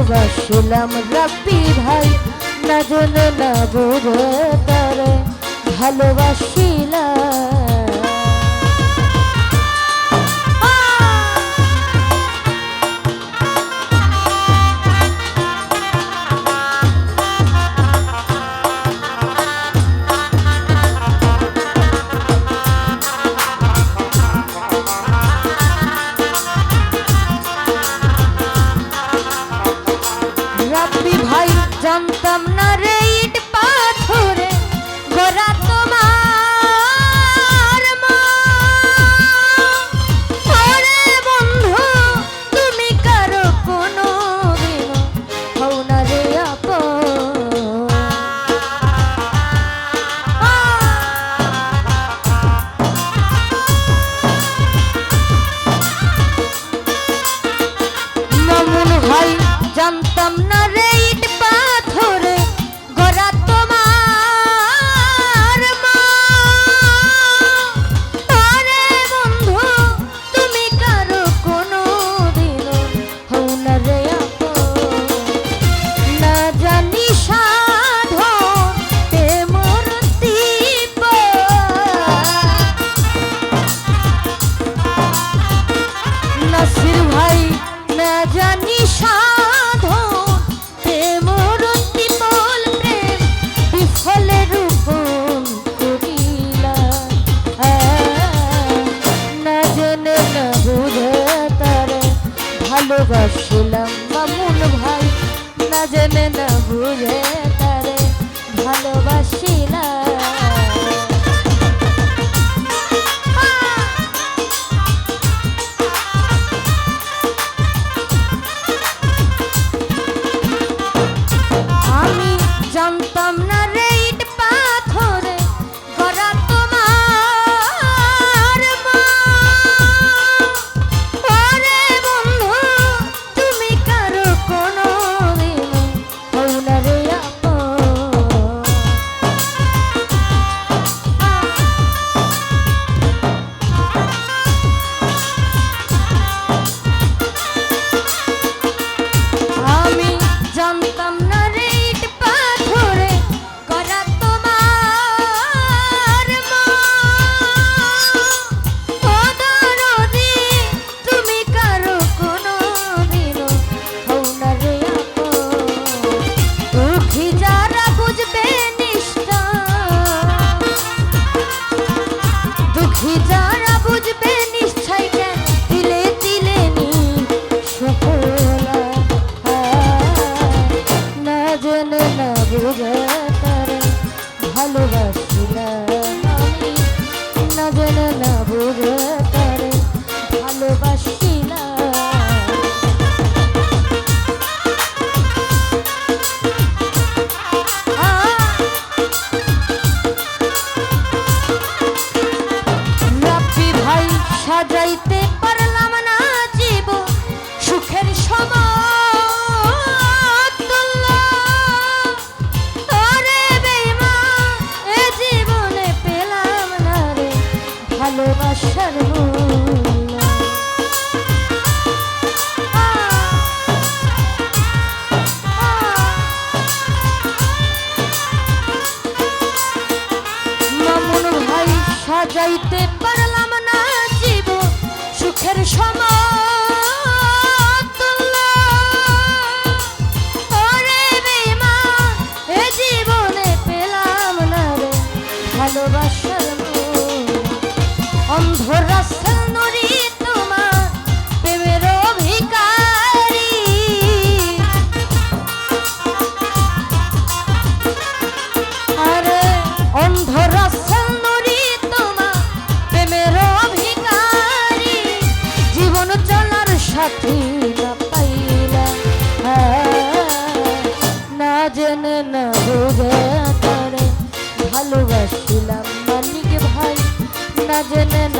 ভালোবাসলাম রাব্বি ভাই না জেনে না বুঝে তারে ভালোবাসিলাম সর্ব भजन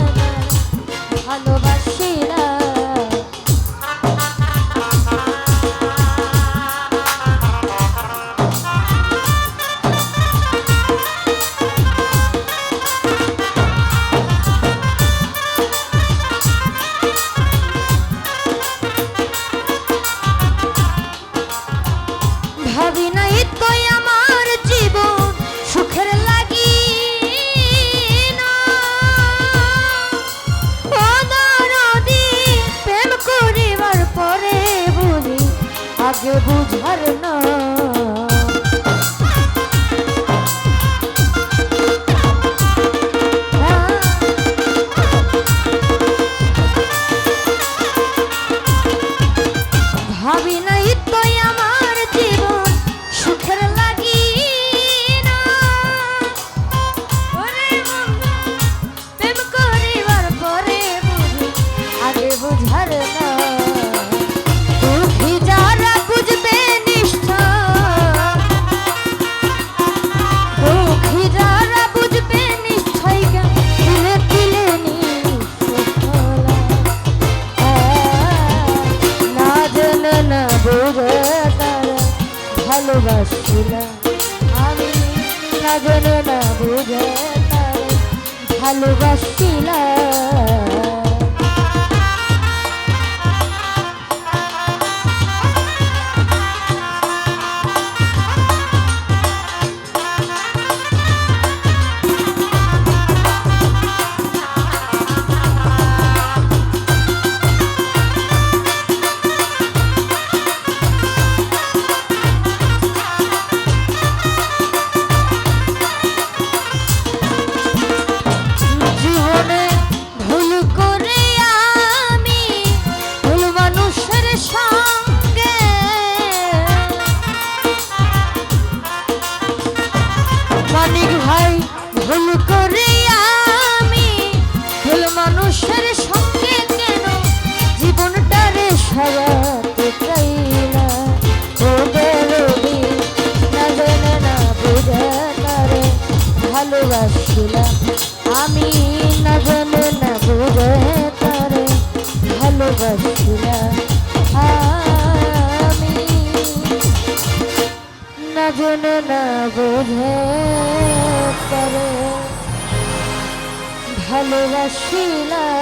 লাগে বুঝার না। ভাই, ভুল করে আমি মানুষের সঙ্গে কেন? জীবনটারে সাজাতে চাই না ও বেরোবি না আমি না জেনে না বুঝে তারে ভালোবাসি। ভালোবাসিলা